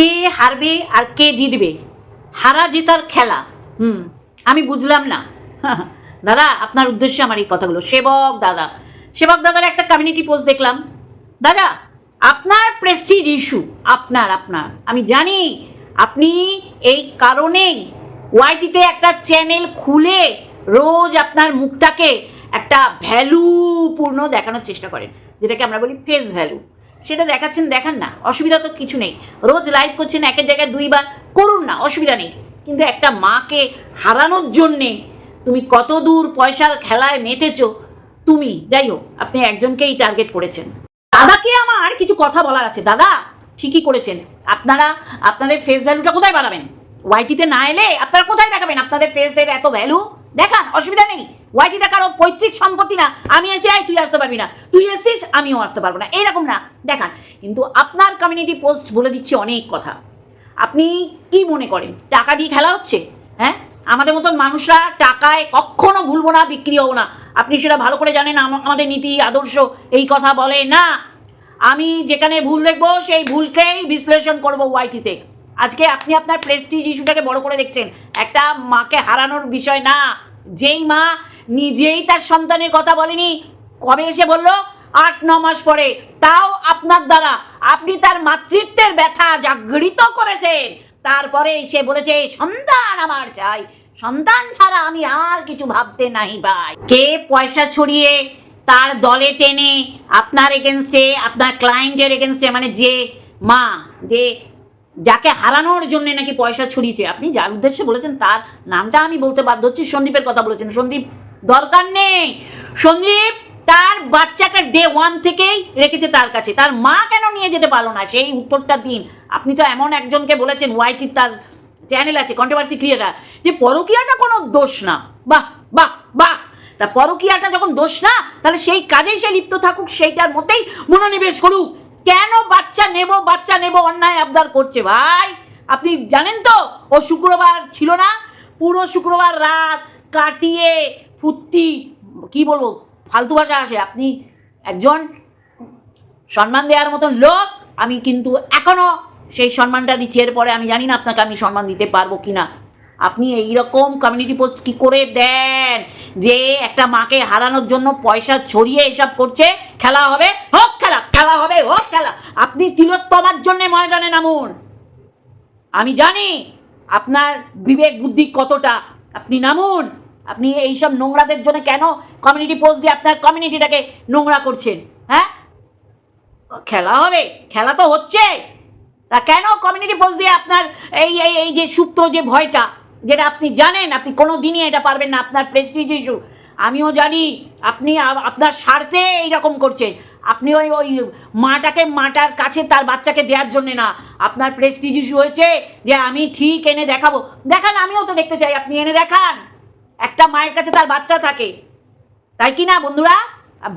কে হারবে আর কে জিতবে? হারা জেতার খেলা। হুম, আমি বুঝলাম না। দাদা, আপনার উদ্দেশ্যে আমার এই কথাগুলো। সেবক দাদা। সেবক দাদার একটা কমিউনিটি পোস্ট দেখলাম। দাদা, আপনার প্রেস্টিজ ইস্যু আপনার আপনার। আমি জানি আপনি এই কারণেই ওয়াইটিতে একটা চ্যানেল খুলে রোজ আপনার মুখটাকে একটা ভ্যালুপূর্ণ দেখানোর চেষ্টা করেন, যেটাকে আমরা বলি ফেস ভ্যালু সেটা দেখাচ্ছেন, দেখান না। অসুবিধা তো কিছু নেই। রোজ লাইভ করছেন, একের জায়গায় দুইবার। করুন না, অসুবিধা নেই। কিন্তু একটা মাকে হারানোর জন্যে তুমি কত দূর পয়সার খেলায় মেতেছো, তুমি, যাই হোক, আপনি একজনকেই টার্গেট করেছেন। দাদাকে আমার কিছু কথা বলার আছে। দাদা, ঠিকই করেছেন। আপনারা, আপনাদের ফেস ভ্যালুটা কোথায় বাড়াবেন? ওয়াইটিতে না এলে আপনারা কোথায় দেখাবেন? আপনাদের ফেসের এত ভ্যালু দেখান, অসুবিধা নেই। ওয়াইটিটা কারও পৈতৃক সম্পত্তি না? আমি এসে আই তুই আসতে পারবি না। তুই এসছিস, আমিও আসতে পারব না। এইরকম না। দেখান, কিন্তু আপনার কমিউনিটি পোস্ট বলে দিচ্ছে অনেক কথা। আপনি কি মনে করেন? টাকা দিয়ে খেলা হচ্ছে? হ্যাঁ? আমাদের মতন মানুষরা টাকায় কখনো ভুলবো না, বিক্রি হব না। আপনি সেটা ভালো করে জানেন আমাদের নীতি, আদর্শ, এই কথা বলে না। আমি যেখানে ভুল দেখব, সেই ভুলকেই বিশ্লেষণ করব ওয়াইটিতে আজকে আপনি আপনার প্রেস্টিজ ইস্যুটাকে বড় করে দেখছেন। একটা মাকে হারানোর বিষয় না। যেই মা নিজেই তার সন্তানের কথা বলেনি। কবে এসে বলল? আট, ন মাস পরে। তাও আপনার দ্বারা। আপনি তার মাতৃত্বের ব্যথা জাগৃত করেছেন। তারপরে সে বলেছে, সন্তান আমার চাই। সন্তান ছাড়া আমি আর কিছু ভাবতে নাহি ভাই কে পয়সা ছড়িয়ে তার দলে টেনে আপনার এগেনস্টে, আপনার ক্লায়েন্টের এগেনস্টে মানে যে মা, যে যাকে হারানোর জন্য নাকি পয়সা ছড়িয়েছে, আপনি যার উদ্দেশ্যে বলেছেন তার নামটা আমি বলতে বাধ্য হচ্ছি, সন্দীপের কথা বলেছেন। সন্দীপ দরকার নেই। সন্দীপ, তার বাচ্চাকে ডে ওয়ান থেকেই রেখেছে তার কাছে। তার মা কেন নিয়ে যেতে পারল না? সেই উত্তরটা দিন। আপনি তো এমন একজনকে বলেছেন ওয়াইটির তার চ্যানেল আছে কন্ট্রোভার্সি ক্রিয়েটার যে পরকীয়াটা কোনো দোষ না। বাহ বাহ বাহ। তা পরকীয়াটা যখন দোষ না, তাহলে সেই কাজেই সে লিপ্ত থাকুক, সেইটার মধ্যেই মনোনিবেশ করুক। কেন বাচ্চা নেব বাচ্চা নেব অন্যায় আবদার করছে ভাই? আপনি জানেন তো, ও শুক্রবার ছিল না, পুরো শুক্রবার রাত কাটিয়ে ফুর্তি, কি বলব, ফালতু ভাষা আসে। আপনি একজন সম্মান দেওয়ার মতন লোক, আমি কিন্তু এখনও সেই সম্মানটা দিচ্ছি। এরপরে আমি জানি না আপনাকে আমি সম্মান দিতে পারব কি না আপনি এই রকম কমিউনিটি পোস্ট কি করে দেন যে একটা মাকে হারানোর জন্য পয়সা ছড়িয়ে এসব করছে? খেলা হবে, হোক খেলা খেলা হবে, হোক খেলা। আপনি তিলোত্তমার জন্য ময়দানে নামুন। আমি জানি আপনার বিবেক বুদ্ধি কতটা। আপনি নামুন। আপনি এইসব নোংরাদের জন্য কেন কমিউনিটি পোস্ট দিয়ে আপনার কমিউনিটিটাকে নোংরা করছেন হ্যাঁ? খেলা হবে, খেলা তো হচ্ছে। তা কেন কমিউনিটি পোস্ট দিয়ে আপনার এই এই এই যে সুপ্ত যে ভয়টা, যেটা আপনি জানেন, আপনি কোনো দিনই এটা পারবেন না, আপনার প্রেস্টিজ ইস্যু আমিও জানি আপনি আপনার স্বার্থে এইরকম করছেন। আপনি ওই ওই মাটাকে মাটার কাছে তার বাচ্চাকে দেওয়ার জন্যে না, আপনার প্রেস্টিজ ইস্যু হয়েছে যে আমি ঠিক এনে দেখাবো। দেখান, আমিও তো দেখতে চাই, আপনি এনে দেখান। একটা মায়ের কাছে তার বাচ্চা থাকে। তাই কি না, বন্ধুরা?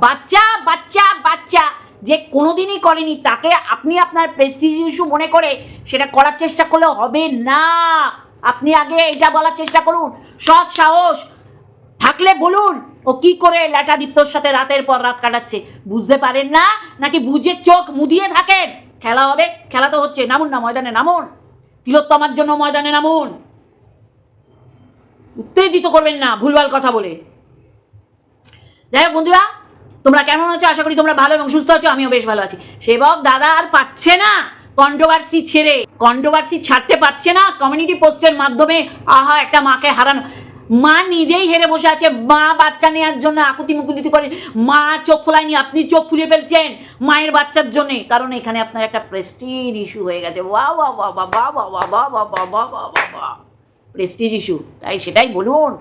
বাচ্চা বাচ্চা বাচ্চা যে কোনোদিনই করেনি, তাকে আপনি আপনার প্রেস্টিজ ইস্যু মনে করে সেটা করার চেষ্টা করলে হবে না। আপনি আগে এটা বলার চেষ্টা করুন। সৎ সাহস থাকলে বলুন, ও কি করে ল্যাটা দীপ্তর সাথে রাতের পর রাত কাটাচ্ছে? বুঝতে পারেন না? নাকি বুঝে চোখ মুদিয়ে থাকেন? খেলা হবে, খেলা তো হচ্ছে। নামুন না, ময়দানে নামুন। তিলোত্তমার জন্য ময়দানে নামুন। উত্তেজিত করবেন না ভুলভাল কথা বলে যাই হোক বন্ধুরা তোমরা কেমন আছো আশা করি তোমরা ভালো এবং সুস্থ আছো আমিও বেশ ভালো আছি সেবক দাদা আর পাচ্ছে না কন্ট্রোভার্সি ছেড়ে কন্ট্রোভার্সি ছাড়তে পারছে না কমিউনিটি পোস্টের মাধ্যমে আহা একটা মাকে হারানো মা নিজেই হেরে বসে আছে মা বাচ্চা নেওয়ার জন্য আকুতি মুকুতি করে মা চোখ ফোলায়নি আপনি চোখ ফুলিয়ে ফেলছেন মায়ের বাচ্চার জন্যে কারণ এখানে আপনার একটা প্রেস্টিজ ইস্যু হয়ে গেছে বা বাহ বাহ বাহ বাহ বাহ বাহ বাহ বাহ বাহ বাহ বাহ বাহ বাহ প্রেস্টিজ ইস্যু তাই সেটাই বলুন।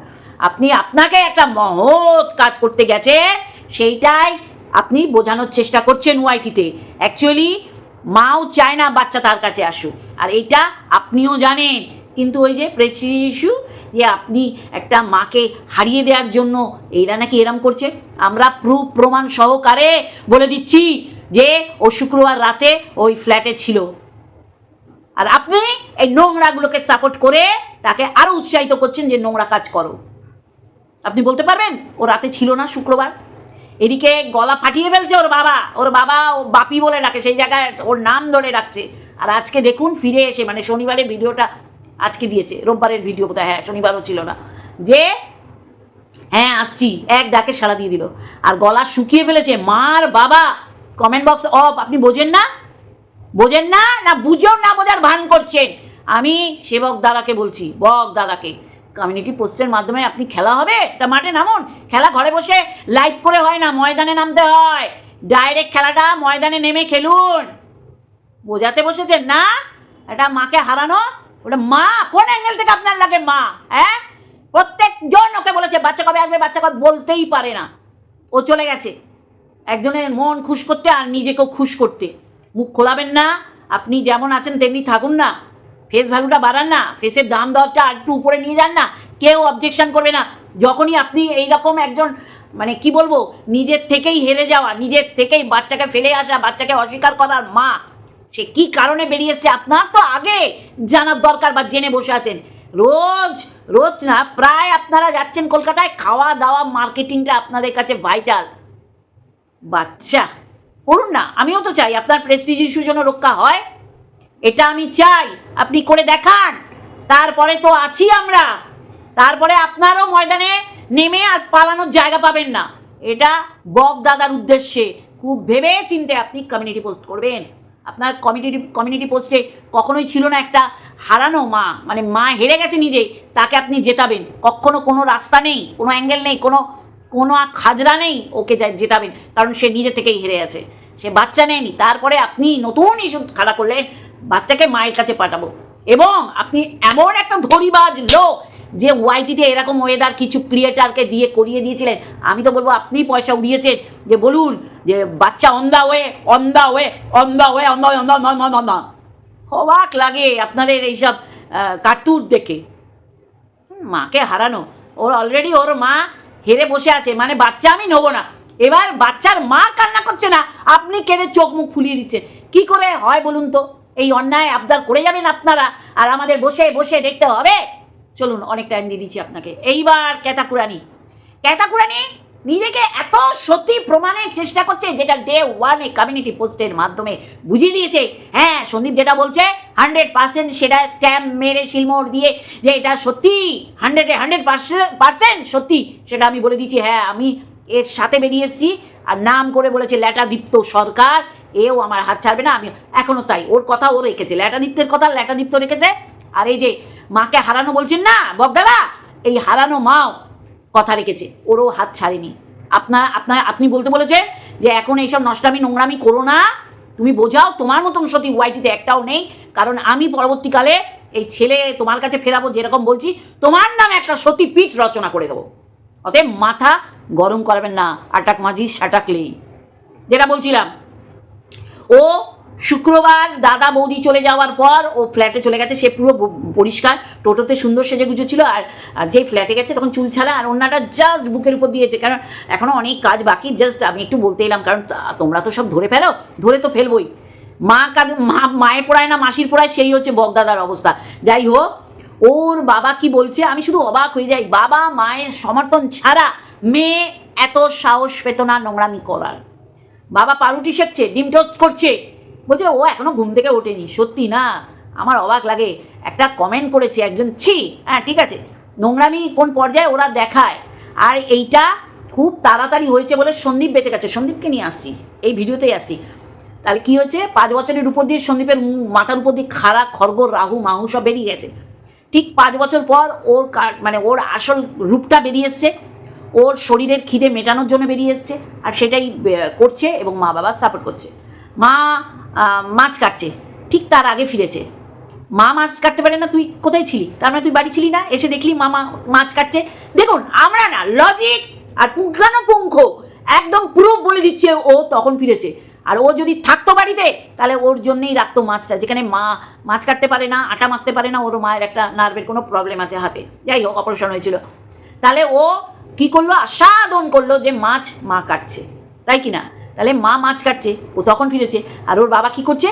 আপনি আপনাকে একটা মহৎ কাজ করতে গেছেন সেইটাই আপনি বোঝানোর চেষ্টা করছেন ওয়াইটিতে। অ্যাকচুয়ালি মাও চায় না বাচ্চা তার কাছে আসুক। আর এইটা আপনিও জানেন, কিন্তু ওই যে প্রেস্টিজ ইস্যু যে আপনি একটা মাকে হারিয়ে দেওয়ার জন্য এরা নাকি এরম করছে, আমরা প্রুফ প্রমাণ সহকারে বলে দিচ্ছি যে ও শুক্রবার রাতে ওই ফ্ল্যাটে ছিল। আর আপনি এই নোংরাগুলোকে সাপোর্ট করে তাকে আরও উৎসাহিত করছেন যে নোংরা কাজ করো। আপনি বলতে পারবেন ও রাতে ছিল না শুক্রবার। এদিকে গলা ফাটিয়ে ফেলছে ওর বাবা। ওর বাবা ও বাপি বলে ডাকে, সেই জায়গায় ওর নাম ধরে রাখছে। আর আজকে দেখুন, ফিরে এসে মানে শনিবারের ভিডিওটা আজকে দিয়েছে। রোববারের ভিডিও কোথায়? হ্যাঁ শনিবারও ছিল না। যে হ্যাঁ আসছি। এক ডাকে সাড়া দিয়ে দিল। আর গলা শুকিয়ে ফেলেছে। মার বাবা! কমেন্ট বক্স অফ আপনি বোঝেন না? বোঝেন না না বুঝেও না বোঝার ভান করছেন? আমি সেবক দাদাকে বলছি, বক দাদাকে। কমিউনিটি পোস্টের মাধ্যমে আপনি খেলা হবে? তা মাঠে নামুন। খেলা ঘরে বসে লাইভ করে হয় না, ময়দানে নামতে হয়। ডাইরেক্ট খেলাটা ময়দানে নেমে খেলুন। বোঝাতে বসেছেন না? এটা মাকে হারানো? ওটা মা, কোন অ্যাঙ্গেল থেকে আপনার লাগে মা হ্যাঁ? প্রত্যেকজন ওকে বলেছে, বাচ্চা কবে আসবে, বাচ্চা কবে? বলতেই পারে না। ও চলে গেছে। একজনের মন খুশ করতে আর নিজেকেও খুশ করতে। মুখ খোলাবেন না, আপনি যেমন আছেন তেমনি থাকুন না। ফেস ভ্যালুটা বাড়ান না ফেসের দাম দরটা একটু উপরে নিয়ে যান না, কেউ অবজেকশন করবে না। যখনই আপনি এই রকম একজন মানে কি বলব, নিজের থেকেই হেরে যাওয়া, নিজের থেকেই বাচ্চাকে ফেলে আসা, বাচ্চাকে অস্বীকার করার মা, সে কি কারণে বেরিয়ে এসছে আপনার তো আগে জানার দরকার বা জেনে বসে আছেন। রোজ রোজ না, প্রায় আপনারা যাচ্ছেন কলকাতায় খাওয়া দাওয়া মার্কেটিংটা আপনাদের কাছে ভাইটাল বাচ্চা। করুন না, আমিও তো চাই আপনার প্রেস্টিজ ইস্যুর জন্য রক্ষা হয়। এটা আমি চাই, আপনি করে দেখান। তারপরে তো আছি আমরা। তারপরে আপনারও ময়দানে নেমে আর পালানোর জায়গা পাবেন না। এটা বক দাদার উদ্দেশ্যে। খুব ভেবে চিনতে আপনি কমিউনিটি পোস্ট করবেন। আপনার কমিউনিটি কমিউনিটি পোস্টে কখনোই ছিল না একটা হারানো মা। মানে মা হেরে গেছে নিজে তাকে আপনি জেতাবেন। কখনো কোনো রাস্তা নেই, কোনো অ্যাঙ্গেল নেই, কোনো কোনো খাজরা নেই ওকে জেতাবেন। কারণ সে নিজে থেকেই হেরে আছে। সে বাচ্চা নেয়নি। তারপরে আপনি নতুন ইস্যু খাড়া করলেন বাচ্চাকে মায়ের কাছে পাঠাবো। এবং আপনি এমন একটা ধরিবাজ লোক যে ওয়াইটিতে এরকম ওয়েদার কিছু ক্রিয়েটারকে দিয়ে করিয়ে দিয়েছিলেন। আমি তো বলব, আপনি পয়সা উড়িয়েছেন যে বলুন যে বাচ্চা on the way on the way on the way on the on the on the on the হবাক লাগে আপনাদের এইসব কার্টুন দেখে। মাকে হারানো। ওর অলরেডি ওর মা হেরে বসে আছে মানে বাচ্চা আমি নেব না। এবার বাচ্চার মা কান্না করছে না, আপনি কেঁদে চোখ মুখ ফুলিয়ে দিচ্ছেন। কি করে হয় বলুন তো? এই অন্যায় আবদার করে যাবেন আপনারা, আর আমাদের বসে বসে দেখতে হবে? চলুন, অনেক টাইম দিয়ে দিচ্ছি আপনাকে। এইবার ক্যাতাকুরানি ক্যাতাকুরানি নিজেকে এত সত্যি প্রমাণের চেষ্টা করছে যেটা ডে ওয়ানে কমিউনিটি পোস্টের মাধ্যমে বুঝিয়ে দিয়েছে। হ্যাঁ সন্দীপ যেটা বলছে হান্ড্রেড পার্সেন্ট সেটা স্ট্যাম্প মেরে শিলমোড় দিয়ে যে এটা সত্যি হান্ড্রেডে হান্ড্রেড পার্সেন্ট সত্যি সেটা আমি বলে দিচ্ছি হ্যাঁ আমি এর সাথে বেরিয়ে এসেছি। আর নাম করে বলেছে ল্যাটাদীপ্ত সরকার। এও আমার হাত ছাড়বে না, আমি এখনও তাই। ওর কথা ও রেখেছে, ল্যাটাদীপ্তের কথা ল্যাটাদীপ্ত রেখেছে। আর এই যে মাকে হারানো বলছেন না, বকদাদা? এই হারানো মাও কথা রেখেছে ওরও হাত ছাড়েনি। আপনার আপনার আপনি বলতে বলেছেন যে এখন এইসব নষ্টামি, নোংরামি করো না। তুমি বোঝাও তোমার মতন সত্যি ওয়াইটিতে একটাও নেই, কারণ আমি পরবর্তীকালে এই ছেলে তোমার কাছে ফেরাবো যেরকম বলছি, তোমার নামে একটা সত্যি পিঠ রচনা করে দেবো। অতএব মাথা গরম করবেন না, আটাক মাঝি সাটাকলেই যেটা বলছিলাম, ও শুক্রবার দাদা বৌদি চলে যাওয়ার পর ও ফ্ল্যাটে চলে গেছে। সে পুরো পরিষ্কার, টোটোতে সুন্দর সেজে গুজো ছিল আর যেই ফ্ল্যাটে গেছে তখন চুল ছাড়া আর অন্যটা জাস্ট বুকের উপর দিয়েছে। কারণ এখনও অনেক কাজ বাকি জাস্ট আমি একটু বলতে এলাম, কারণ তোমরা তো সব ধরে ফেলো, ধরে তো ফেলবই। মা কার মা, মায়ের পড়ায় না, মাসির পড়ায় সেই হচ্ছে বগদাদার অবস্থা। যাই হোক, ওর বাবা কি বলছে, আমি শুধু অবাক হয়ে যাই। বাবা মায়ের সমর্থন ছাড়া মেয়ে এত সাহস পেত না নোংরামি করার। বাবা পাউরুটি শেখছে, ডিম টোস্ট করছে। বলছে, ও এখনও ঘুম থেকে ওঠেনি, সত্যি না? আমার অবাক লাগে। একটা কমেন্ট করেছে একজন, ছি হ্যাঁ ঠিক আছে, নোংরামি কোন পর্যায়ে ওরা দেখায়? আর এইটা খুব তাড়াতাড়ি হয়েছে বলে সন্দীপ বেঁচে গেছে। সন্দীপকে নিয়ে আসছি, এই ভিডিওতেই আসছি। তাহলে কি হয়েছে? পাঁচ বছরের উপর দিয়ে সন্দীপের মাথার উপর দিয়ে খাড়া খর্গ রাহু, মাহু সব বেরিয়ে গেছে। ঠিক পাঁচ বছর পর ওর মানে ওর আসল রূপটা বেরিয়ে এসছে। ওর শরীরের খিদে মেটানোর জন্য বেরিয়ে এসছে। আর সেটাই করছে এবং মা বাবা সাপোর্ট করছে। মা মাছ কাটছে। ঠিক তার আগে ফিরেছে। মা মাছ কাটতে পারে না, তুই কোথায় ছিলি? তার মানে তুই বাড়ি ছিলি না? এসে দেখলি মামা মাছ কাটছে। দেখুন, আমরা না লজিক আর পুঙ্খানুপুঙ্খ, একদম প্রুফ বলে দিচ্ছে ও তখন ফিরেছে। আর ও যদি থাকতো বাড়িতে, তাহলে ওর জন্যই রাখতো মাছটা। যেখানে মা মাছ কাটতে পারে না, আটা মাখতে পারে না, ওর মায়ের একটা নার্ভের কোনো প্রবলেম আছে হাতে। যাই হোক অপারেশন হয়েছিল। তাহলে ও কি করল? আস্বাদন করল যে মাছ মা কাটছে। তাই কি না? তাহলে মা মাছ কাটছে, ও তখন ফিরেছে। আর ওর বাবা কি করছে?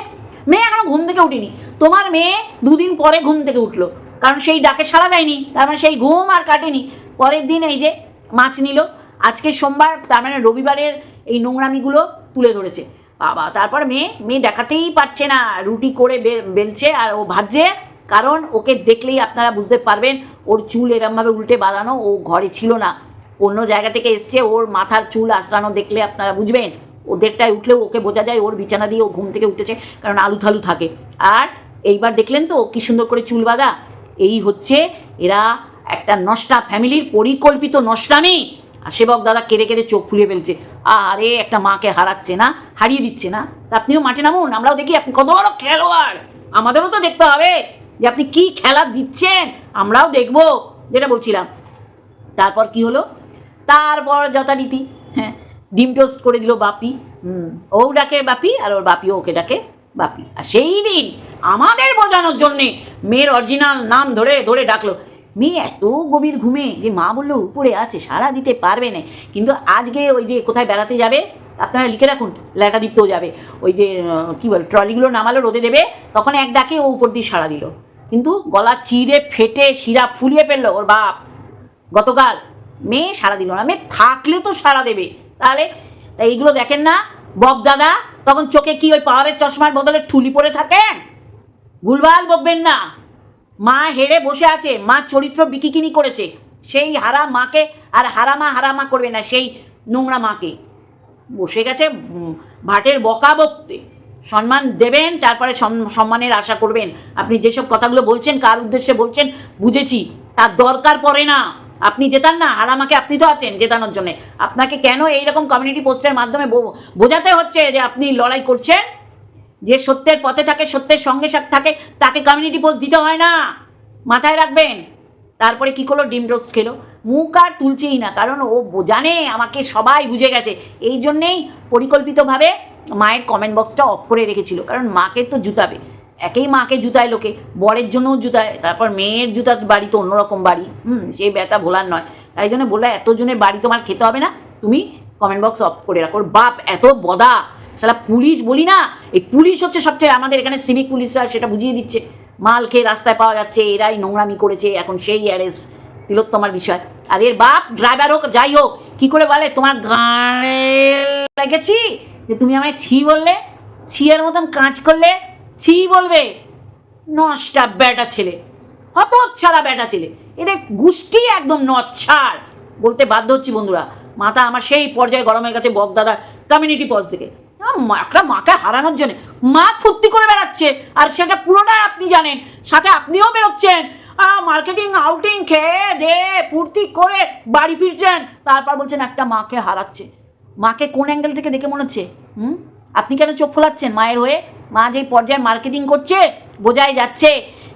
মেয়ে এখনও ঘুম থেকে উঠিনি। তোমার মেয়ে দুদিন পরে ঘুম থেকে উঠল। কারণ সেই ডাকে সাড়া দেয়নি, তার মানে সেই ঘুম আর কাটেনি। পরের দিন এই যে মাছ নিল, আজকে সোমবার, তার মানে রবিবারের এই নোংরামিগুলো তুলে ধরেছে। বাবা, তারপর মেয়ে মেয়ে দেখাতেই পারছে না, রুটি করে বেলছে আর ও ভাজছে। কারণ ওকে দেখলেই আপনারা বুঝতে পারবেন, ওর চুল এরমভাবে উল্টে বাঁধানো, ও ঘরে ছিল না। অন্য জায়গা থেকে এসছে, ওর মাথার চুল আঁচড়ানো দেখলে আপনারা বুঝবেন। ওদেরটায় উঠলেও ওকে বোঝা যায়, ওর বিছানা দিয়ে ও ঘুম থেকে উঠেছে, কারণ আলু থালু থাকে। আর এইবার দেখলেন তো কি সুন্দর করে চুল বাঁধা। এই হচ্ছে এরা একটা নষ্টা ফ্যামিলির পরিকল্পিত নষ্টামি। আর সেবক দাদা কেঁদে কেঁদে চোখ ফুলিয়ে ফেলছে। আরে একটা মাকে হারাচ্ছে না, হারিয়ে দিচ্ছে না। তা আপনিও মাঠে নামুন, আমরাও দেখি আপনি কত বড় খেলোয়াড়। আমাদেরও তো দেখতে হবে যে আপনি কি খেলা দিচ্ছেন, আমরাও দেখব। যেটা বলছিলাম। তারপর কি হলো? তারপর যথারীতি ডিম টোস্ট করে দিল বাপি। হুম। ও ডাকে বাপি আর ওর বাপিও ওকে ডাকে বাপি। আর সেই দিন আমাদের বোঝানোর জন্যে মেয়ের অরিজিনাল নাম ধরে ধরে ডাকলো মেয়ে এত গভীর ঘুমে? যে মা বলল উপরে আছে সারা দিতে পারবে না। কিন্তু আজকে ওই যে কোথায় বেড়াতে যাবে আপনারা লিখে রাখুন ল্যাটা দিতেও যাবে। ওই যে কি বল ট্রলিগুলো নামালো রোদে দেবে তখন এক ডাকে ও উপর দিয়ে সাড়া দিল। কিন্তু গলা চিড়ে ফেটে শিরা ফুলিয়ে ফেলল ওর বাপ। গতকাল মেয়ে সারা দিল না মেয়ে থাকলে তো সারা দেবে। তাহলে এইগুলো দেখেন না? বক দাদা, তখন চোখে কি ওই পাওয়ারের চশমার বদলে ঠুলি পরে থাকেন? ভুলভাল বকবেন না। মা হেরে বসে আছে, মা চরিত্র বিকিকিনি করেছে। সেই হারা মাকে আর হারামা হারামা করবে না, সেই নোংরা মাকে। বসে গেছে ভাটের বকা বকতে। সম্মান দেবেন, তারপরে সম্মানের আশা করবেন। আপনি যেসব কথাগুলো বলছেন, কার উদ্দেশ্যে বলছেন, বুঝেছি। তার দরকার পড়ে না। আপনি জেতান না হারামাকে আপনি তো আছেন জেতানোর জন্য। আপনাকে কেন এইরকম কমিউনিটি পোস্টের মাধ্যমে বোঝাতে হচ্ছে যে আপনি লড়াই করছেন? যে সত্যের পথে থাকে, সত্যের সঙ্গে থাকে, তাকে কমিউনিটি পোস্ট দিতে হয় না। মাথায় রাখবেন। তারপরে কি করল? ডিম রোস্ট খেলো। মুখ আর তুলছেই না, কারণ ও জানে, আমাকে সবাই বুঝে গেছে। এই জন্যেই পরিকল্পিতভাবে মায়ের কমেন্ট বক্সটা অফ করে রেখেছিল, কারণ মাকে তো জুতাবে। একেই মাকে জুতায় লোকে, বরের জন্যও জুতায়, তারপর মেয়ের জুতা বাড়ি তো অন্যরকম বাড়ি, হুম সেই ব্যথা ভোলার নয়। তাই জন্য বলল, এতজনের বাড়ি তোমার খেতে হবে না, তুমি কমেন্ট বক্স অফ করে রাখো। বাপ এত বদা সালা পুলিশ বলি না, এই পুলিশ হচ্ছে সবচেয়ে আমাদের এখানে সিভিক পুলিশরা, সেটা বুঝিয়ে দিচ্ছে। মাল খেয়ে রাস্তায় পাওয়া যাচ্ছে, এরাই নোংরামি করেছে, এখন সেই অ্যারেস্ট তিলোত্তমার বিষয়। আর এর বাপ ড্রাইভার হোক, যাই হোক, কি করে বলে, তোমার গানে লেগেছি? যে তুমি আমায় ছি বললে, ছিয়ার মতন কাজ করলে ছি বলবে, নষ্টা ব্যাটা ছেলে হত ছাড়া ব্যাটা ছেলে। এটা গুষ্টি একদম নচ্ছাড় বলতে বাধ্য হচ্ছি বন্ধুরা, মাথা আমার সেই পর্যায়ে গরম হয়ে গেছে বকদাদার কমিউনিটি পজ থেকে একটা মাকে হারানোর জন্য। মা ফুর্তি করে বেড়াচ্ছে, আর সেটা পুরোটাই আপনি জানেন, সাথে আপনিও বেরোচ্ছেন। মার্কেটিং আউটিং খেয়ে দে, ফুর্তি করে বাড়ি ফিরছেন। তারপর বলছেন, একটা মাকে হারাচ্ছে। মাকে কোন অ্যাঙ্গেল থেকে দেখে মনে হচ্ছে? হুম? আপনি কেন চোখ ফোলাচ্ছেন মায়ের হয়ে? মা যে পর্যায়ে মার্কেটিং করছে, বোঝাই যাচ্ছে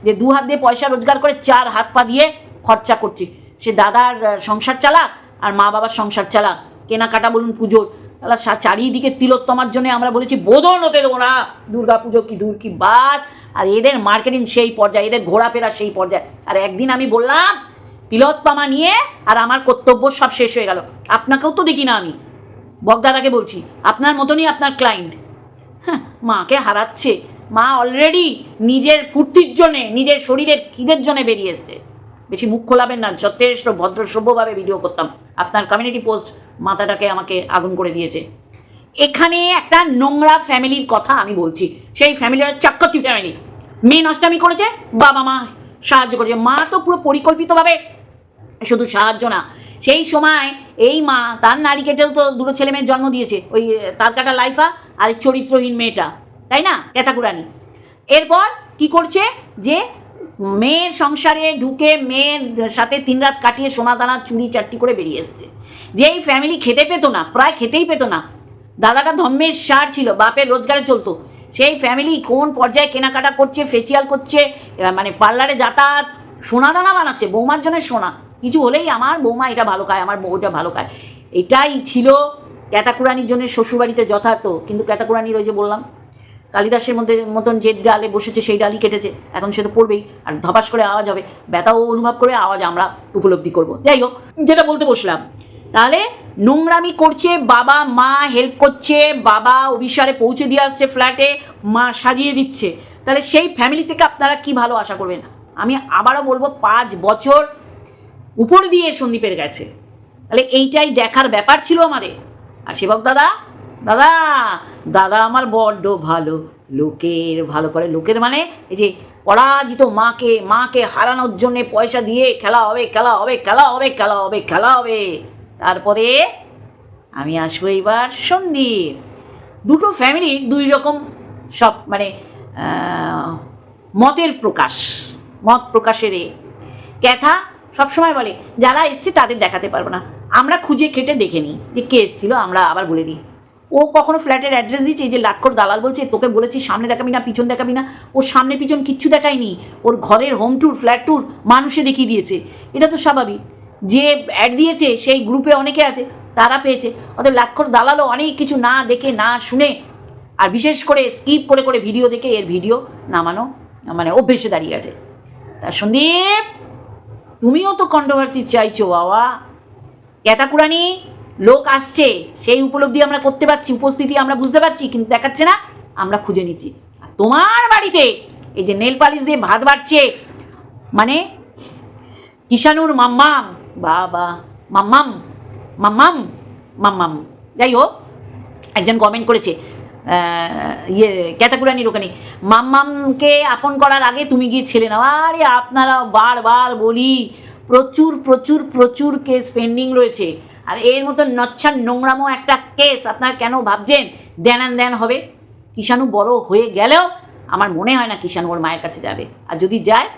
যে দু হাত দিয়ে পয়সা রোজগার করে চার হাত পা দিয়ে খরচা করছে। সে দাদার সংসার চালাক আর মা বাবার সংসার চালাক। কেনাকাটা বলুন পুজোর। তাহলে চারিদিকে তিলোত্তমার জন্য আমরা বলেছি, বোধন হতে দেবো না। দুর্গা পুজো কি দূর কি বাদ? আর এদের মার্কেটিং সেই পর্যায়ে, এদের ঘোরাফেরা সেই পর্যায়ে। আর একদিন আমি বললাম, তিলোত্তমা নিয়ে আর আমার কর্তব্য সব শেষ হয়ে গেল। আপনাকেও তো দেখি না আমি। বগদাদাকে বলছি, আপনার মতনই আপনার ক্লায়েন্ট মাকে হারাচ্ছে। মা অলরেডি নিজের ফুর্তির জন্যে, নিজের শরীরের খিদের জন্য বেরিয়ে এসছে। বেশি মুখ খোলাবেন না, যথেষ্ট ভদ্র সভ্যভাবে ভিডিও করতাম। আপনার কমিউনিটি পোস্ট মাথাটাকে আমাকে আগুন করে দিয়েছে। এখানে একটা নোংরা ফ্যামিলির কথা আমি বলছি। সেই ফ্যামিলির চাক্কতি ফ্যামিলি মেয়ে নষ্টামি করেছে, বাবা মা সাহায্য করেছে। মা তো পুরো পরিকল্পিতভাবে শুধু সাহায্য না সেই সময় এই মা, তার নারী কেটেও তো দুটো ছেলে মেয়ের জন্ম দিয়েছে। ওই তার কাটা লাইফা আর চরিত্রহীন মেয়েটা। তাই না? ক্যাতাকুরানি। এরপর কি করছে যে, মেয়ের সংসারে ঢুকে মেয়ের সাথে তিন রাত কাটিয়ে সোনা দানা, চুরি, চারটি করে বেরিয়ে এসছে। যে এই ফ্যামিলি খেতে পেতো না, প্রায় খেতেই পেতো না। দাদাটা ধর্মের সার ছিল, বাপের রোজগারে চলতো। সেই ফ্যামিলি কোন পর্যায়ে কেনাকাটা করছে ফেসিয়াল করছে মানে পার্লারে যাতায়াত, সোনা দানা বানাচ্ছে, বৌমার জন্য সোনা। কিছু হলেই আমার বৌমা এটা ভালো খায়, আমার বউটা ভালো খায়। এটাই ছিল ক্যাতাকুরানির জন্য শ্বশুরবাড়িতে যথার্থ। কিন্তু ক্যাতাকুরানির ওই যে বললাম, কালিদাসের মধ্যে মতন যে ডালে বসেছে সেই ডালই কেটেছে। এখন সে তো পড়বেই, আর ধপাস করে আওয়াজ হবে। ব্যথাও অনুভব করে আওয়াজ আমরা উপলব্ধি করব। যাই হোক, যেটা বলতে বসলাম, তাহলে নোংরামি করছে, বাবা, মা হেল্প করছে, বাবা অভিসারে পৌঁছে দিয়ে আসছে ফ্ল্যাটে মা সাজিয়ে দিচ্ছে। তাহলে সেই ফ্যামিলি থেকে আপনারা কি ভালো আশা করবেন? আমি আবারও বলব, পাঁচ বছর উপর দিয়ে সন্দীপের গেছে। তাহলে এইটাই দেখার ব্যাপার ছিল আমাদের। আর সেবক দাদা দাদা দাদা আমার বড্ড ভালো। লোকের, ভালো করে লোকের মানে এই যে পরাজিত মাকে মাকে হারানোর জন্যে পয়সা দিয়ে খেলা হবে খেলা হবে খেলা হবে খেলা হবে খেলা হবে। তারপরে আমি আসব এবার সন্দীপ। দুটো ফ্যামিলির দুই রকম সব মানে মতের প্রকাশ, মত প্রকাশের এ। ক্যাথা সবসময় বলে, যারা এসছে তাদের দেখাতে পারব না। আমরা খুঁজে খেটে দেখে নিই যে কে এসেছিল, আমরা আবার বলে দিই। ও কখনো ফ্ল্যাটের অ্যাড্রেস দিচ্ছে এই যে লাক্ষর দালাল বলছে, তোকে বলেছি সামনে দেখাবি না, পিছন দেখাবি না। ওর সামনে পিছন কিচ্ছু দেখায়নি। ওর ঘরের হোম ট্যুর ফ্ল্যাট ট্যুর মানুষে দেখিয়ে দিয়েছে। এটা তো স্বাভাবিক। যে অ্যাড দিয়েছে, সেই গ্রুপে অনেকে আছে, তারা পেয়েছে। ওদের লাক্ষর দালালও অনেক কিছু না দেখে, না শুনে, আর বিশেষ করে স্কিপ করে করে ভিডিও দেখে এর ভিডিও নামানো মানে অভ্যেসে দাঁড়িয়ে গেছে। তা সন্দীপ! তুমিও তো কন্ট্রোভার্সি চাইছো, বাবা। ক্যাতাকুরানি লোক আসছে, সেই উপলব্ধি আমরা করতে পারছি, উপস্থিতি আমরা বুঝতে পারছি, কিন্তু দেখাচ্ছে না, আমরা খুঁজে নিচ্ছি। তোমার বাড়িতে এই যে নেল পালিশ দিয়ে ভাত বাড়ছে মানে কিষানুর মাম্মাম, বাবা, মাম্মাম মাম্মাম মাম্মাম। যাই হোক, একজন কমেন্ট করেছে ইয়ে ক্যাতাকুরানির ওখানে মাম্মামকে আপন করার আগে তুমি গিয়ে ছেলে নাও। আরে, আপনারা বারবার বলি, প্রচুর প্রচুর প্রচুর কেস পেন্ডিং রয়েছে। আর এর মতো নচ্ছার নোংরামো একটা কেস আপনারা কেন ভাবছেন? দেন অ্যান্ড দেন হবে। কিষাণু বড় হয়ে গেলেও আমার মনে হয় না কিষাণু ওর মায়ের কাছে যাবে। আর যদি যায়,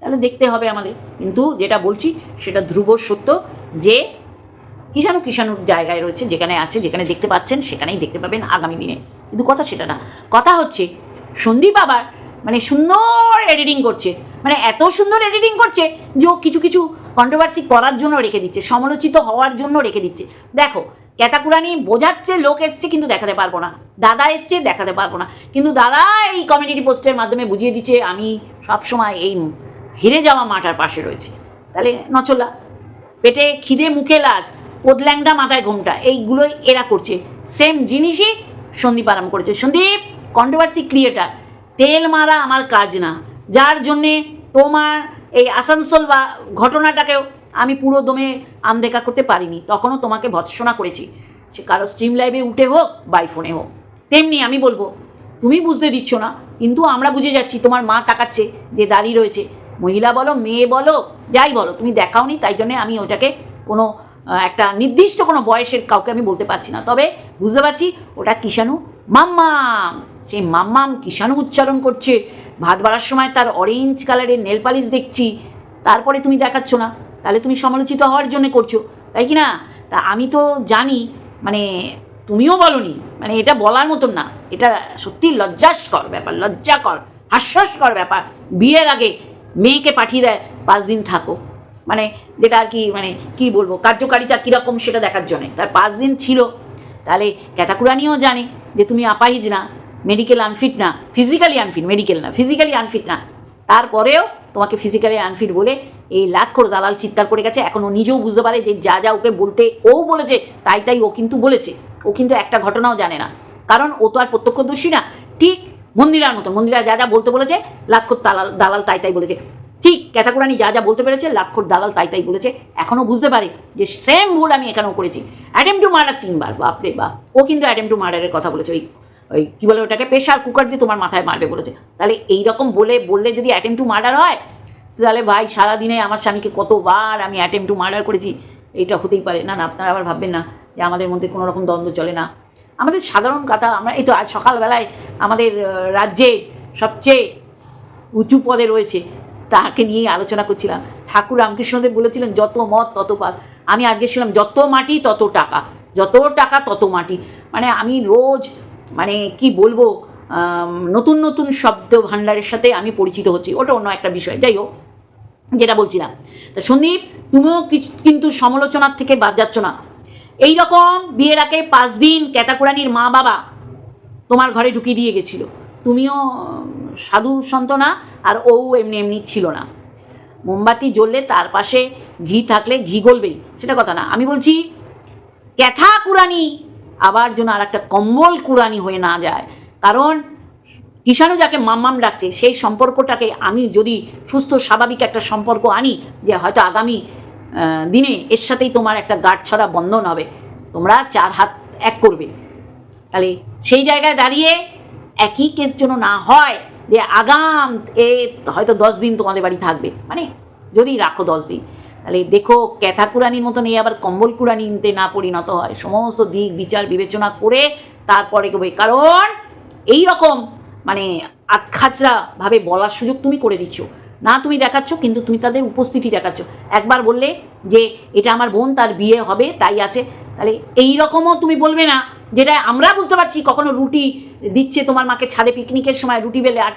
তাহলে দেখতে হবে আমাদের। কিন্তু যেটা বলছি, সেটা ধ্রুব সত্য যে কিষাণু কিষাণুর জায়গায় রয়েছে যেখানে আছে, যেখানে দেখতে পাচ্ছেন, সেখানেই দেখতে পাবেন আগামী দিনে। কিন্তু কথা সেটা না। কথা হচ্ছে, সন্দীপ আবার মানে সুন্দর এডিটিং করছে। মানে এত সুন্দর এডিটিং করছে যে ও কিছু কিছু কন্ট্রোভার্সি করার জন্য রেখে দিচ্ছে, সমালোচিত হওয়ার জন্য রেখে দিচ্ছে। দেখো, ক্যাতাকুরানি বোঝাচ্ছে, লোক এসছে, কিন্তু দেখাতে পারব না। দাদা এসছে, দেখাতে পারব না। কিন্তু দাদা এই কমিউনিটি পোস্টের মাধ্যমে বুঝিয়ে দিচ্ছে, আমি সবসময় এই হেরে যাওয়া মাটার পাশে রয়েছে। তাহলে নচলা পেটে খিদে, মুখে লাজ। পোদল্যাংটা মাথায় ঘোমটা, এইগুলোই এরা করছে। সেম জিনিসই সন্দীপ আরাম করেছে। সন্দীপ কন্ট্রোভার্সি ক্রিয়েটার তেল মারা আমার কাজ না। যার জন্যে তোমার এই আসানসোল বা ঘটনাটাকেও আমি পুরো দমে আনদেখা করতে পারিনি। তখনও তোমাকে ভৎসনা করেছি। সে কারও স্ট্রিম লাইভে উঠে হোক বাই ফোনে হোক। তেমনি আমি বলব, তুমি বুঝতে দিচ্ছ না, কিন্তু আমরা বুঝে যাচ্ছি তোমার মা তাকাচ্ছে যে দাঁড়িয়ে রয়েছে। মহিলা বলো, মেয়ে বলো, যাই বলো, তুমি দেখাওনি, তাই জন্যে আমি ওটাকে কোনো একটা নির্দিষ্ট কোনো বয়সের কাউকে আমি বলতে পারছি না। তবে বুঝতে পারছি ওটা কিষাণু মাম্মাম। সেই মাম্মাম কিষাণু উচ্চারণ করছে। ভাত বাড়ার সময় তার অরেঞ্জ কালারের নেল পালিশ দেখছি। তারপরে তুমি দেখাচ্ছ না। তাহলে তুমি সমালোচিত হওয়ার জন্য করছ। তাই কি না? তা আমি তো জানি মানে তুমিও বলনি। মানে এটা বলার মতন না। এটা সত্যি লজ্জাস্কর ব্যাপার, লজ্জাকর, হাস্যস্কর ব্যাপার। বিয়ের আগে মেয়েকে পাঠিয়ে দেয়, পাঁচ দিন থাকো। মানে যেটা আর কি মানে কি বলব, কার্যকারিতা কীরকম সেটা দেখার জন্যে। তার পাঁচ দিন ছিল। তাহলে ক্যাটাকুরানিও জানে যে তুমি আপাহিজ না মেডিকেল আনফিট না ফিজিক্যালি আনফিট মেডিকেল না ফিজিক্যালি আনফিট না। তারপরেও তোমাকে ফিজিক্যালি আনফিট বলে এই লাত করে দালাল চিৎকার করে গেছে। এখন ও নিজেও বুঝতে পারে যে যা যা ওকে বলতে ও বলেছে, তাই তাই ও কিন্তু বলেছে। ও কিন্তু একটা ঘটনাও জানে না। কারণ ও তো আর প্রত্যক্ষদর্শী না। ঠিক মন্দিরার মতো মন্দিরা যা যা বলতে বলেছে লাক্ষর দালাল দালাল তাই তাই বলেছে। ঠিক ক্যাটাকুরানি যা যা বলতে পেরেছে, লাক্ষর দালাল তাই তাই বলেছে। এখনও বুঝতে পারে যে সেম ভুল আমি এখানেও করেছি। অ্যাটেম টু মার্ডার তিনবার, বাপরে বাপ। ও কিন্তু অ্যাটেম টু মার্ডারের কথা বলেছে। ওই ওই কী বলে ওটাকে? প্রেশার কুকার দিয়ে তোমার মাথায় মারবে বলেছে। তাহলে এইরকম বলে, বললে যদি অ্যাটেম টু মার্ডার হয়, তাহলে ভাই সারাদিনে আমার স্বামীকে কতবার আমি অ্যাটেম টু মার্ডার করেছি? এইটা হতেই পারে। না না, আপনারা আবার ভাববেন না যে আমাদের মধ্যে কোনো রকম দ্বন্দ্ব চলে না। আমাদের সাধারণ কথা, আমরা এই তো আজ সকালবেলায় আমাদের রাজ্যে সবচেয়ে উঁচু পদে রয়েছে। তাকে নিয়ে আলোচনা করছিলাম। ঠাকুর রামকৃষ্ণদেব বলেছিলেন, যত মত, তত পাত। আমি আজকে ছিলাম যত মাটি, তত টাকা। যত টাকা, তত মাটি। মানে আমি রোজ মানে কি বলব নতুন নতুন শব্দ ভাণ্ডারের সাথে আমি পরিচিত হচ্ছি। ওটা অন্য একটা বিষয়। যাই হোক, যেটা বলছিলাম। তা সন্দীপ, তুমিও কিন্তু সমালোচনার থেকে বাদ যাচ্ছ না। এই রকম বিয়ের আগে পাঁচ দিন ক্যাতাকুরানির মা বাবা তোমার ঘরে ঢুকিয়ে দিয়ে গেছিল। তুমিও, সাধু সন্ত না আর ও এমনি এমনি ছিল না। মোমবাতি জ্বললে তার পাশে ঘি থাকলে ঘি গলবেই সেটা কথা না। আমি বলছি, ক্যাথা কুরানি? আবার যেন আর একটা কম্বল কুরানি হয়ে না যায়। কারণ কিষাণু যাকে মাম্মাম ডাকছে, সেই সম্পর্কটাকে আমি যদি সুস্থ, স্বাভাবিক একটা সম্পর্ক আনি, যে হয়তো আগামী দিনে এর সাথেই তোমার একটা গাঁট ছড়া বন্ধন হবে। তোমরা চার হাত এক করবে। তাহলে সেই জায়গায় দাঁড়িয়ে একই কেস যেন না হয় যে আগাম, এ হয়তো দশ দিন তোমাদের বাড়ি থাকবে। মানে যদি রাখো দশ দিন। তাহলে দেখো ক্যাথা কুরানির মতন এই আবার কম্বল কুরানিতে না পরিণত হয়। সমস্ত দিক বিচার বিবেচনা করে তারপরে গবে কারণ এই রকম মানে আতখাচরাভাবে বলার সুযোগ তুমি করে দিচ্ছ। না তুমি দেখাচ্ছ, কিন্তু তুমি তাদের উপস্থিতি দেখাচ্ছ। একবার বললে যে, এটা আমার বোন, তার বিয়ে হবে, তাই আছে। তাহলে এই রকমও তুমি বলবে না। যেটা আমরা বুঝতে পারছি, কখনো রুটি দিচ্ছে তোমার মাকে ছাদে পিকনিকের সময়, রুটি বেলে আট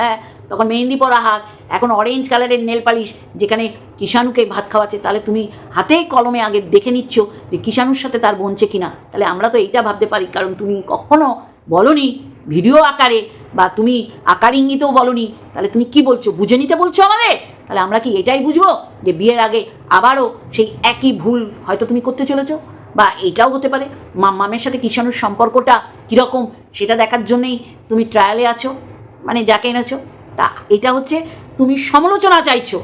হ্যাঁ তখন মেহেন্দি পরা হাত এখন অরেঞ্জ কালারের নেল পালিশ যেখানে কিষাণুকে ভাত খাওয়াচ্ছে, তাহলে তুমি হাতে কলমে আগে দেখে নিচ্ছ যে কিষাণুর সাথে তার বনছে কিনা। তাহলে আমরা তো এইটা ভাবতে পারি, কারণ তুমি কখনো বলনি ভিডিও আকারে, বা তুমি আকার ইঙ্গিতেও বলনি। তাহলে তুমি কি বলছো? বুঝে নিতে বলছো আমাদের? তাহলে আমরা কি এটাই বুঝব যে বিয়ের আগে আবারও সেই একই ভুল হয়তো তুমি করতে চলেছো? বা এটাও হতে পারে। মামের সাথে কিষাণুর সম্পর্কটা কীরকম সেটা দেখার জন্যেই তুমি ট্রায়ালে আছো মানে যাকে এনেছো, তা এটা হচ্ছে তুমি সমালোচনা চাইছো।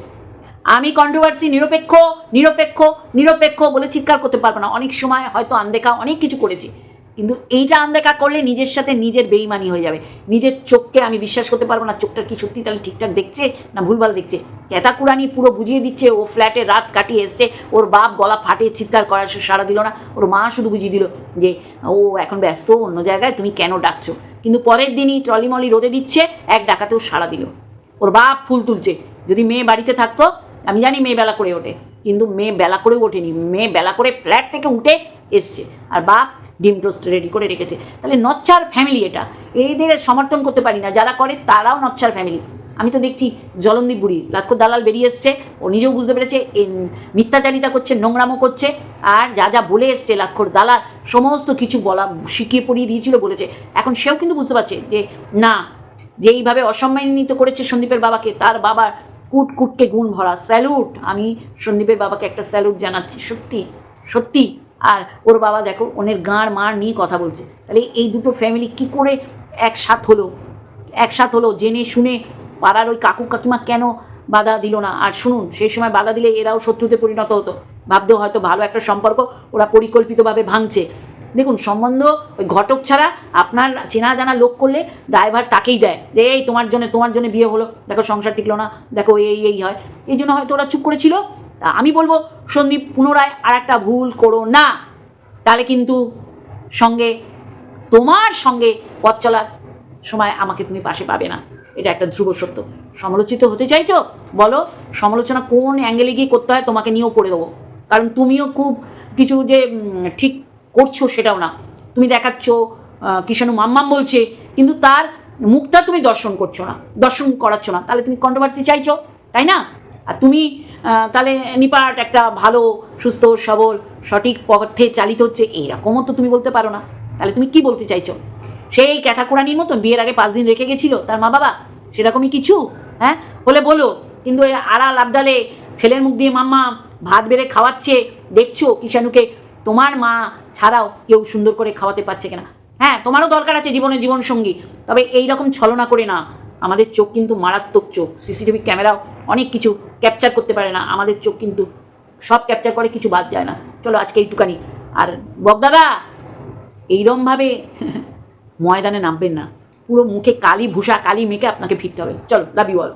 আমি কন্ট্রোভার্সি নিরপেক্ষ নিরপেক্ষ নিরপেক্ষ বলে চিৎকার করতে পারব না। অনেক সময় হয়তো আনদেখা অনেক কিছু করেছি। কিন্তু এইটা আনদেখা করলে নিজের সাথে নিজের বেইমানি হয়ে যাবে। নিজের চোখকে আমি বিশ্বাস করতে পারব না চোখটা কি সত্যি তাহলে ঠিকঠাক দেখছে না ভুলভাল দেখছে? ক্যাতা কুরানি পুরো বুঝিয়ে দিচ্ছে, ও ফ্ল্যাটে রাত কাটিয়ে এসছে, ওর বাপ গলা ফাটিয়ে চিৎকার করার সে সাড়া দিল না, ওর মা শুধু বুঝিয়ে দিল যে, ও এখন ব্যস্ত, অন্য জায়গায় তুমি কেন ডাকছো? কিন্তু পরের দিনই ট্রলিমলি রোদে দিচ্ছে, এক ডাকাতেও সাড়া দিল। ওর বাপ ফুল তুলছে। যদি মেয়ে বাড়িতে থাকতো, আমি জানি মেয়ে বেলা করে ওঠে। কিন্তু মেয়ে বেলা করে ওঠেনি। মেয়ে বেলা করে ফ্ল্যাট থেকে উঠে এসছে। আর বাপ ডিম টোস্ট রেডি করে রেখেছে। তাহলে নচ্ছার ফ্যামিলি এটা। এইদের সমর্থন করতে পারি না। যারা করে তারাও নচ্ছার ফ্যামিলি আমি তো দেখছি জলন্দীপ বুড়ি লাক্ষর দালাল বেরিয়ে এসছে। ও নিজেও বুঝতে পেরেছে মিথ্যাচারিতা করছে, নোংরামো করছে। আর যা যা বলে এসছে লাক্ষর দালাল, সমস্ত কিছু বলা, শিখিয়ে পড়িয়ে দিয়েছিল বলেছে। এখন সেও কিন্তু বুঝতে পারছে যে, না যে এইভাবে অসম্মানিত করেছে সন্দীপের বাবাকে, তার বাবার কুট কুটকে গুণ ভরা। স্যালুট! আমি সন্দীপের বাবাকে একটা স্যালুট জানাচ্ছি, সত্যি সত্যি। আর ওর বাবা দেখো, ওনের গাঁড় মার নিয়ে কথা বলছে। তাহলে এই দুটো ফ্যামিলি কি করে একসাথ হলো? একসাথ হলো, জেনে শুনে পাড়ার ওই কাকু কাকিমা কেন বাধা দিল না? আর শুনুন, সেই সময় বাধা দিলে এরাও শত্রুতে পরিণত হতো। ভাবতেও হয়তো ভালো একটা সম্পর্ক ওরা পরিকল্পিতভাবে ভাঙছে। দেখুন, সম্বন্ধ ওই ঘটক ছাড়া আপনার চেনা জানা লোক করলে ড্রাইভার তাকেই দেয়। যে, এই তোমার জন্য তোমার জন্য বিয়ে হলো। দেখো, সংসার টিকলো না। দেখো, এই এই হয়। এই জন্য হয়তো ওরা চুপ করেছিল। আমি বলব, সন্দীপ, পুনরায় আর একটা ভুল করো না। তাহলে কিন্তু সঙ্গে, তোমার সঙ্গে পথ চলার সময় আমাকে তুমি পাশে পাবে না। এটা একটা ধ্রুব সত্য। সমালোচিত হতে চাইছো? বলো, সমালোচনা কোন অ্যাঙ্গেলে গিয়ে করতে হয়? তোমাকে নিয়েও করে দেবো। কারণ তুমিও খুব কিছু যে ঠিক করছ সেটাও না। তুমি দেখাচ্ছ কিষাণু মাম্মাম বলছে, কিন্তু তার মুখটা তুমি দর্শন করছ না, দর্শন করাচ্ছ না। তাহলে তুমি কন্ট্রোভার্সি চাইছো, তাই না? আর তুমি তাহলে নিপাট একটা ভালো, সুস্থ, সবল, সঠিক পথে চালিত হচ্ছে, এইরকমও তো তুমি বলতে পারো না। তাহলে তুমি কি বলতে চাইছো? সেই ক্যাথাকুরানির মতন বিয়ের আগে পাঁচ দিন রেখে গেছিল তার মা বাবা? সেরকমই কিছু? হ্যাঁ? বলে বলো, কিন্তু আড়াল আবডালে ছেলের মুখ দিয়ে মাম্মা ভাত বেড়ে খাওয়াচ্ছে, দেখছ কিষাণুকে তোমার মা ছাড়াও কেউ সুন্দর করে খাওয়াতে পারছে কিনা? হ্যাঁ তোমারও দরকার আছে জীবনে জীবন সঙ্গী তবে এই রকম ছলনা করে না। আমাদের চোখ কিন্তু মারাত্মক চোখ। সিসিটিভি ক্যামেরাও অনেক কিছু ক্যাপচার করতে পারে না। আমাদের চোখ কিন্তু সব ক্যাপচার করে, কিছু বাদ যায় না। চলো আজকে এইটুকানি। আর বকদাদা এইরমভাবে ময়দানে নামবেন না। পুরো মুখে কালি ভূষা, কালি মেখে আপনাকে ফিরতে হবে। চলো লাভ ইউ অল